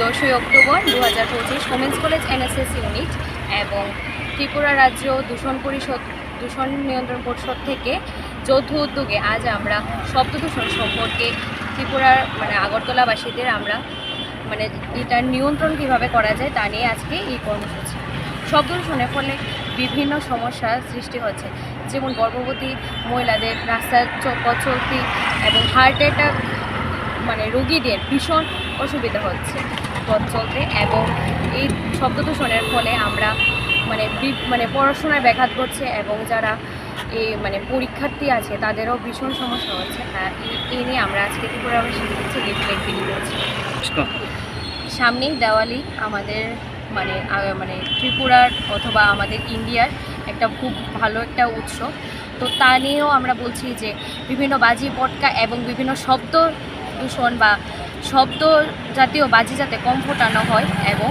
দশই অক্টোবর দু হাজার পঁচিশ ওমেন্স কলেজ এনএসএস ইউনিট এবং ত্রিপুরা রাজ্য দূষণ পরিষদ, দূষণ নিয়ন্ত্রণ পরিষদ থেকে যৌথ উদ্যোগে আজ আমরা শব্দ দূষণ সম্পর্কে ত্রিপুরার মানে আগরতলাবাসীদের আমরা মানে এটার নিয়ন্ত্রণ কীভাবে করা যায় তা নিয়ে আজকে এই কর্মসূচি। শব্দ দূষণের ফলে বিভিন্ন সমস্যার সৃষ্টি হচ্ছে। যেমন গর্ভবতী মহিলাদের রাস্তার পথ চলতি এবং হার্ট অ্যাটাক মানে রোগীদের ভীষণ অসুবিধা হচ্ছে পথ চলতে এবং এই শব্দ দূষণের ফলে আমরা মানে মানে পড়াশোনায় ব্যাঘাত ঘটছে এবং যারা এই মানে পরীক্ষার্থী আছে তাদেরও ভীষণ সমস্যা হচ্ছে। হ্যাঁ এই- নিয়ে আমরা আজকে ত্রিপুরাবাসী হচ্ছে লিফলেট বিলি করছি সামনেই দেওয়ালি আমাদের মানে মানে ত্রিপুরার অথবা আমাদের ইন্ডিয়ার একটা খুব ভালো একটা উৎসব। তো তা নিয়েও আমরা বলছি যে বিভিন্ন বাজি পটকা এবং বিভিন্ন শব্দ দূষণ বা শব্দ জাতীয় বাজি যাতে কম ফোটানো হয় এবং